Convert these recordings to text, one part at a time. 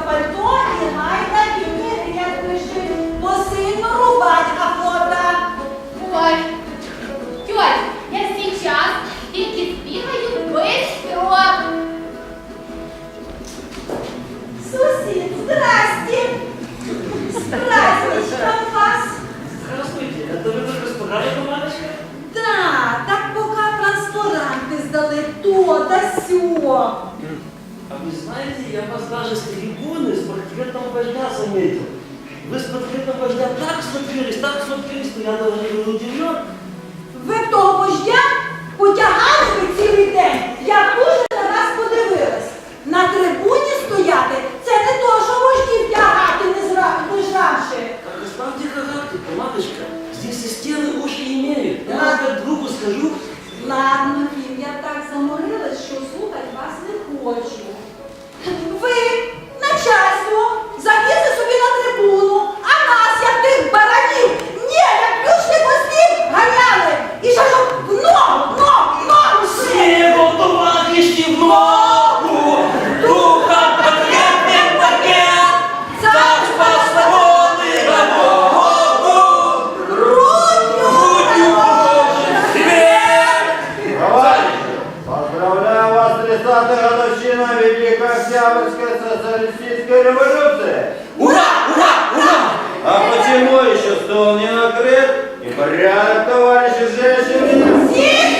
та пальто і гайда вільні грязь пиши, бо сильно рубать охота. Ой, тьоть, я сейчас тільки збігаю бистро. Сусід, здрасте! З праздничком вас! Здравствуйте, это вы только с подарком, матушка? Да, так поки транспаранти здали то да сьо. А вы знаете, я вас даже с трибуны с портретом вождя заметил. Вы с портретом вождя так смотрелись, так смотрелись, что я даже не был удивлен. Ви б того вождя потягали би цілий день. Я дуже на вас подивилась. На трибуні стояти це не то, що вождів тягати не зра... не зранше. Так оставьте характер, матушка. Здесь и стены уши имеют. Я Да. вам как другу скажу, Ладно, Кім, я так заморилась, що слухати вас не хочу. 30-та годовщина Великой Октябрьской социалистической революции. Ура! Ура! Ура! А почему еще стол не накрыт? И порядок, товарищи женщины! Нет!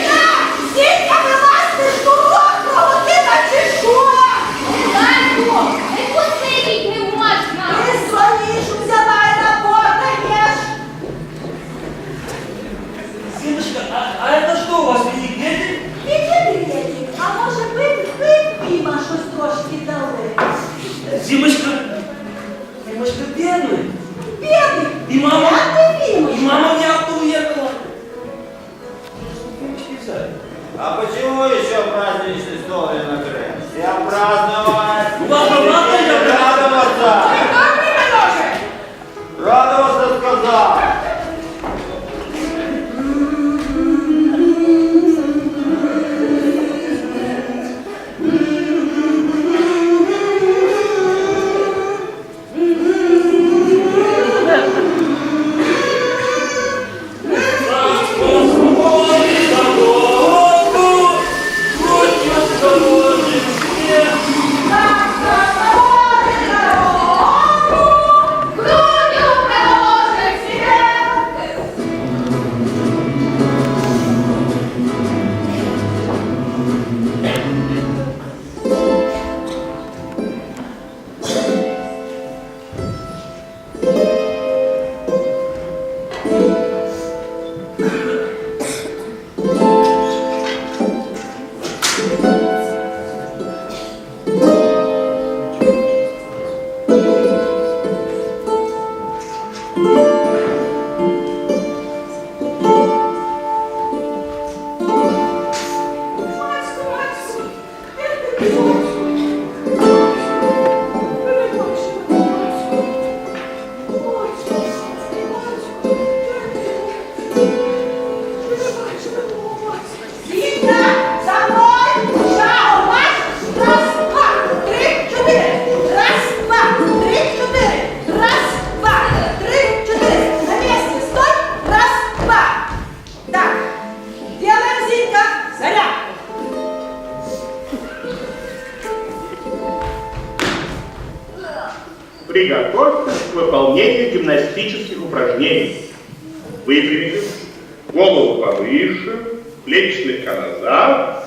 Зарядку. Приготовьтесь к выполнению гимнастических упражнений. Выпрямились, голову повыше, слегка назад.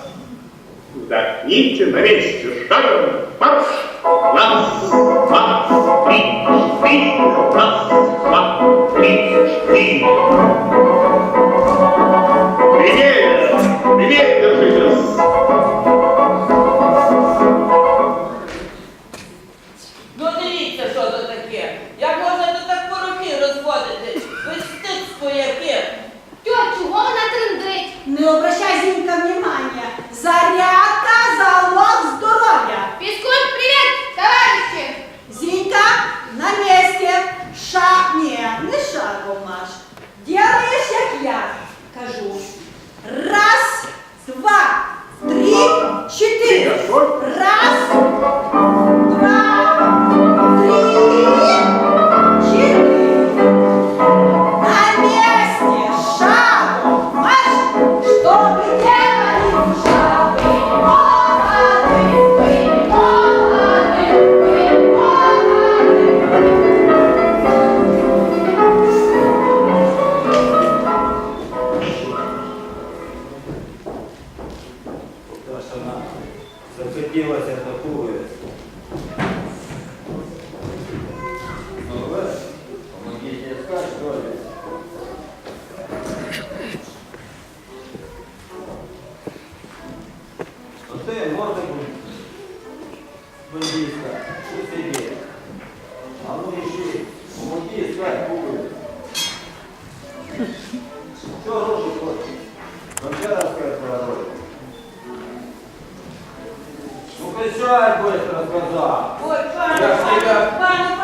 Вдохните на месте шагом марш. Раз, два, три, четыре. Раз, два, три, четыре. делать мешай, быстро сказал. Ой, Ваня, Ваня, Ваня, Ваня.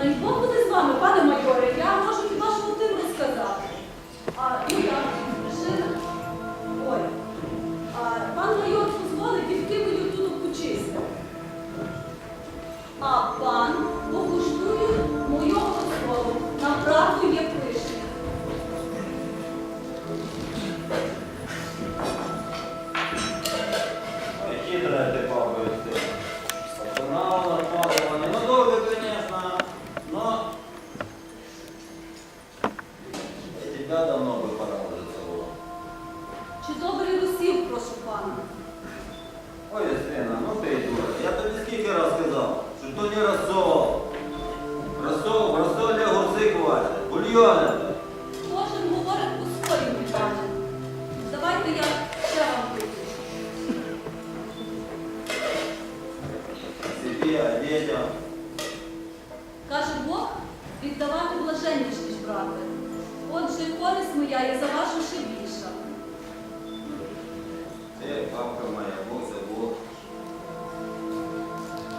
No i Bóg є дітям. Каже Бог, віддавати блаженніше, ніж брати. Отже, користь моя є за вашу ще більша. Це бабка моя, Бог за Бог.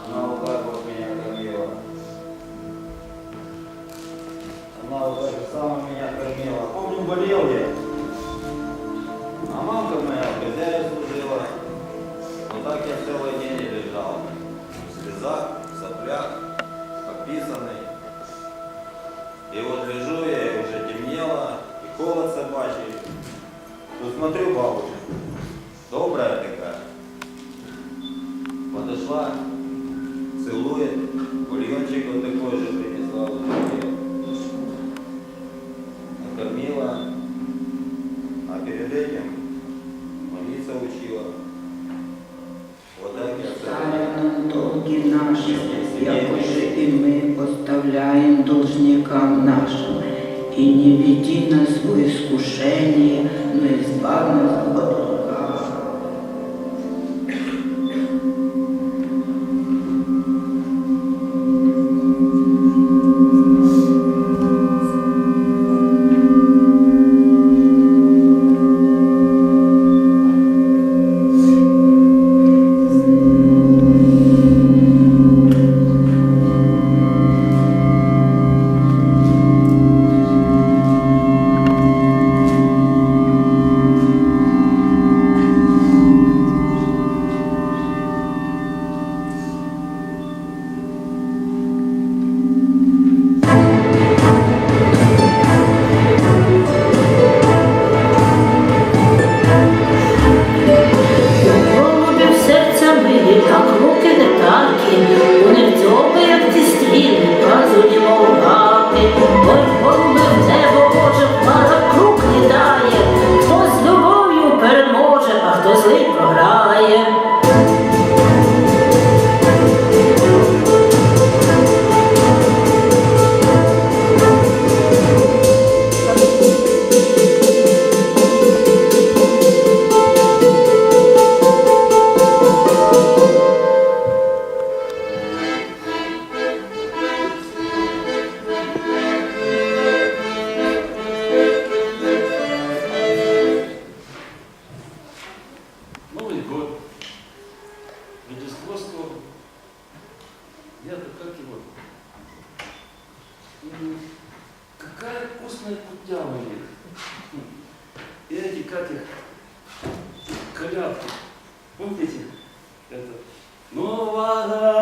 Вона указує мене кормила. Она вот сама меня кормила. Помню, болел я. А мамка моя в хозяйстве служила. Вот так я целый день лежал слезах, соплях, пописанный. И вот лежу я, и уже темнело, и холод собачий. Ну смотрю бабушка, добрая такая. Подошла, целует, бульончик вот такой же принесла в. Накормила, а перед этим молиться учила. наших, як же і оставляем должникам нашим. И не веди нас в искушение, но избави нас от пожалуйста. Помните это? Ну ладно.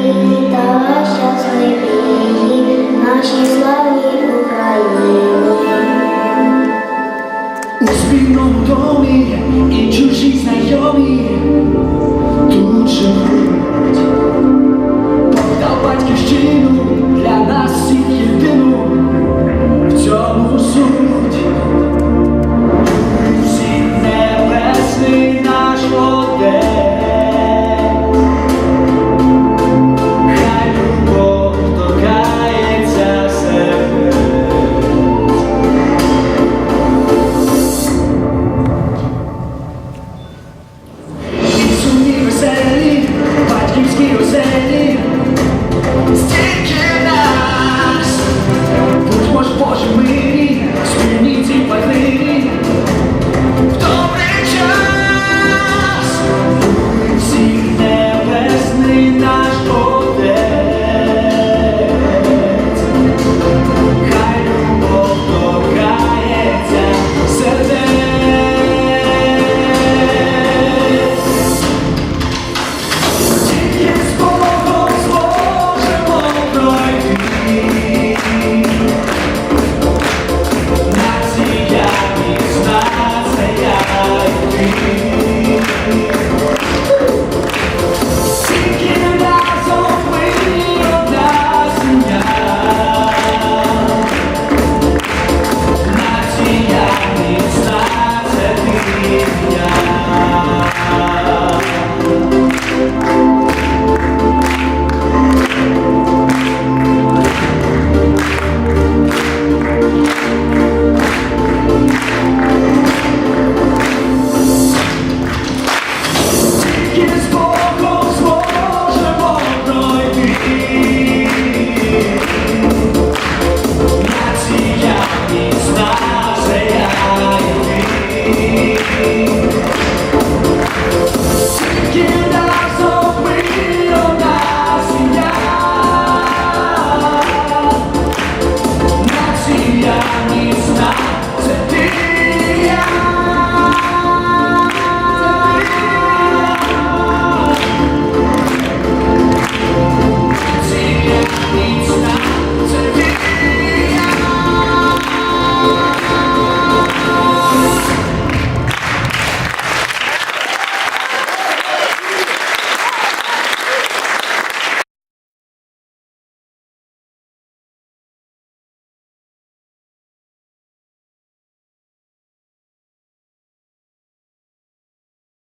Давай сейчас не беги, наши слова.